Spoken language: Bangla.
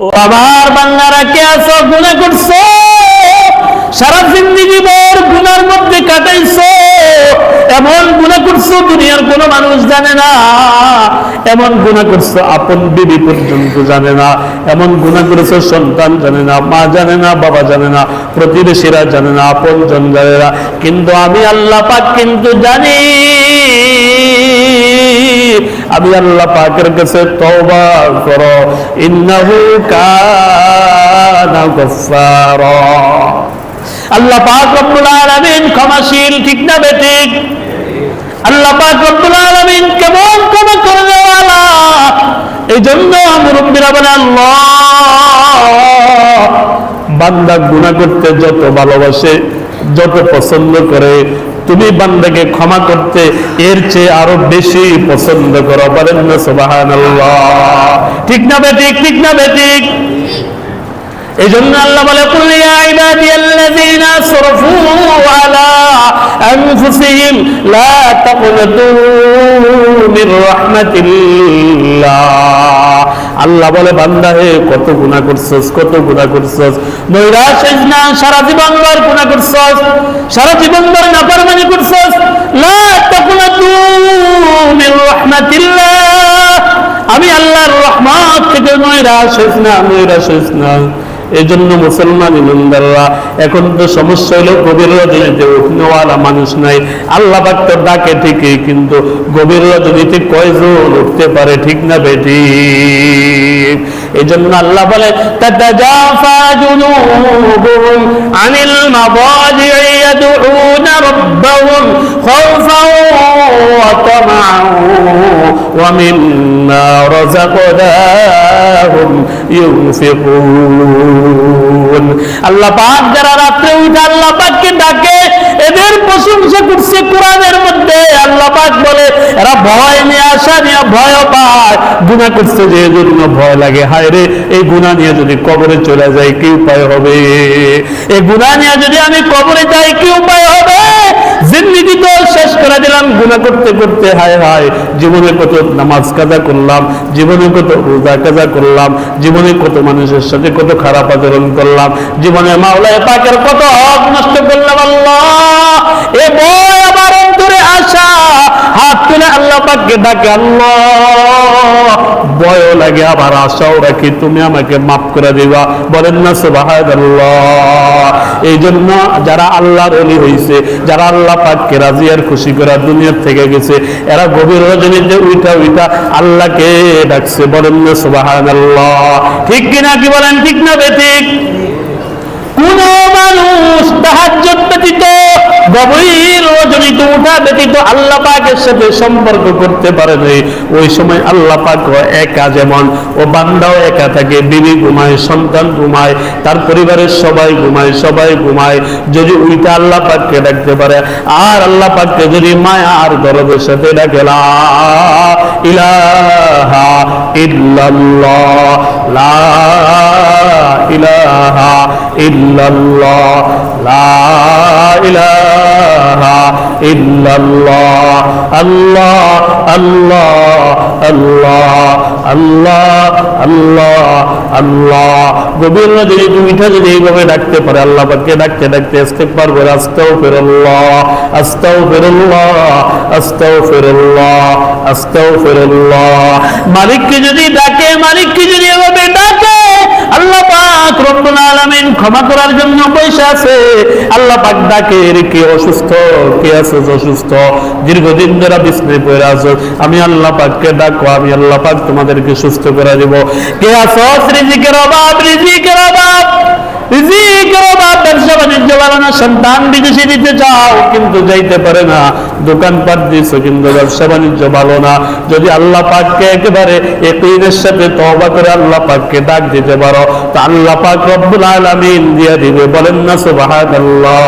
ও আমার বান্নারা কে আছো, গুণা করছ। সারা জিন্দিগি ভর গুনার মধ্যে কাটাইছো। এমন গুণা করছ, দুনিয়ার কোনো মানুষ জানে না। এমন গুণা করছ, আপন বিবি পর্যন্ত জানে না। এমন গুণা করেছ, সন্তান জানে না, মা জানে না, বাবা জানে না, প্রতিবেশীরা জানে না, আপন জন জানে না কিন্তু আমি আল্লাহ পাক কিন্তু জানি। আমি আল্লাহ পাকের কাছে তওবা করো। ইন্নাহু কানা গফফারা। আল্লাহ পাক রব্বুল আলামিন ক্ষমাশীল, ঠিক না বেঠিক? আল্লাহ পাক রব্বুল আলামিন কেমন ক্ষমা করে দেওয়ালা এই জন্য মুরব্বীরা বলে, আল্লাহ! বান্দা গুনাহ করতে যত ভালোবাসে, যত পছন্দ করে তুমি বান্দাকে ক্ষমা করতে এর চেয়ে আরও বেশি পছন্দ করো, বলেন না, সুবহানাল্লাহ। ঠিক না বেঠিক, ঠিক না বেঠিক? এই জন্য আল্লাহ বলে, কুল ইবাদিয়াল্লাযীনা আসরাফু আলা আনফুসিহিম, লা তাকনাতু মির রাহমাতিল্লাহ। আল্লাহ বলে, বান্দা হে, কত গুনাহ করছস, কত গুনাহ করছস। নৈরাশ না, সারা জীবন ভর গুনাহ করছস। সারা জীবন ভর নাফরমানি করছস। লা তাকনাতু মির রাহমাতিল্লাহ। আমি আল্লাহর রহমত থেকে নৈরাশ হইস না নৈরাশ হইস না। এই জন্য মুসলমান ইমানদাররা, এখন তো সমস্যা হলো গভীর রজনীতে উঠনেওয়ালা মানুষ নাই। আল্লাহ বাক্তর ডাকে ঠিকই, কিন্তু গভীর রজনীতে কয়জন উঠতে পারে, ঠিক না বেটি এই জন্য আল্লাহ বলে, তাতাজাফা জুনুবুহুম আনিল মাদাজি'i ইয়াদউনা রাব্বাহুম খাওফান ওয়া তামা'an ওয়া মিম্মা রাযাকনাহুম ইউনফিকুন. আল্লাহ পাক যারা রাত্রে উঠে আল্লাহ পাককে ডাকে, এদের প্রশংসা করছে কোরআনের মধ্যে। আল্লাহ পাক বলে, এরা ভয় নিয়ে আসা নিয়ে ভয় পায়। করছে যে ভয় লাগে। হায় রে, এই গুনাহ নিয়ে যদি কবরে চলে যায় কি উপায় হবে? এই গুনাহ নিয়ে যদি আমি কবরে যাই, কি উপায় হবে? জিন্দিগি তো শেষ করে দিলাম। গুনাহ করতে করতে, হায় হায়, জীবনে কত নামাজ কাজা করলাম, জীবনে কত রোজা কাজা করলাম, জীবনে কত মানুষের সাথে কত খারাপ আচরণ করলাম, জীবনে মাওলায় পাকের কত হক নষ্ট করলাম। পাককে ডাকে, আল্লাহ! ভয় লাগে, আবার আশাও রাখি, তুমি আমাকে মাফ করে দিবা। বলেন, না, সুবহানাল্লাহ। এই জন্য যারা আল্লাহর অলি হইছে, যারা আল্লাহ পাককে রাজি আর খুশি করার দুনিয়ার থেকে গেছে, এরা গভীর রজনীতে উইটা উইটা আল্লাহকে ডাকছে। বলেন, না, সুবহানাল্লাহ। ঠিক কিনা কি বলেন? ঠিক না বেঠিক কোন মানুষ তাহাজ্জুদ ব্যতীত গভীর রজনীত উঠা ব্যতীত আল্লাহ পাকের সাথে সম্পর্ক করতে পারে নাই। ওই সময় আল্লাহ পাক একা যেমন, ও বান্দাও একা থাকে। বিবি ঘুমায়, সন্তান ঘুমায়, তার পরিবারের সবাই ঘুমায় সবাই ঘুমায়। যদি উইটা আল্লাহ পাককে ডাকতে পারে, আর আল্লাহ পাককে যদি মায়া আর গরবের সাথে ডাকে, লা ইলাহা ইল্লাল্লাহ, লা ইলাহা ইল্লাল্লাহ, লা ইলাহা ইল্লাল্লাহ, আল্লাহ যদি দুইটা যদি এইভাবে ডাকতে পারে, আল্লাহ পাককে ডাকতে ডাকতে আসতে পারবে আস্তাও ফেরল্লাহ আস্তাও ফেরল্লাহ আস্তাও ফেরল্লাহ আস্তাও ফেরল্লাহ মালিককে যদি ডাকে, মালিককে যদি এভাবে ডাকে, আল্লাহ পাক ক্ষমা করার জন্য পয়সা আছে। আল্লাহ কে অসুস্থ? কে আছে অসুস্থ? দীর্ঘদিন ধরে পড়ে আছো। আমি আল্লাহ পাককে ডাকো, আমি আল্লাহ পাক তোমাদেরকে সুস্থ করে দেব। কে আছো? রিজিকের অভাব রিজিকের অভাব। রিজিকের অভাব ব্যবসা বাণিজ্য বাড়ানো, সন্তান বিদেশে দিতে চাও, কিন্তু যাইতে পারে না। দোকানপাট দিয়েছ, কিন্তু ব্যবসা বাণিজ্য ভালো না। যদি আল্লাহ পাককে একেবারে একইনের সাথে তহবা করে আল্লাহ পাককে ডাক দিতে পারো, তা আল্লাহ পাক রব্বুল আলামিন দিয়ে দিবে। বলেন না, সুবহানাল্লাহ।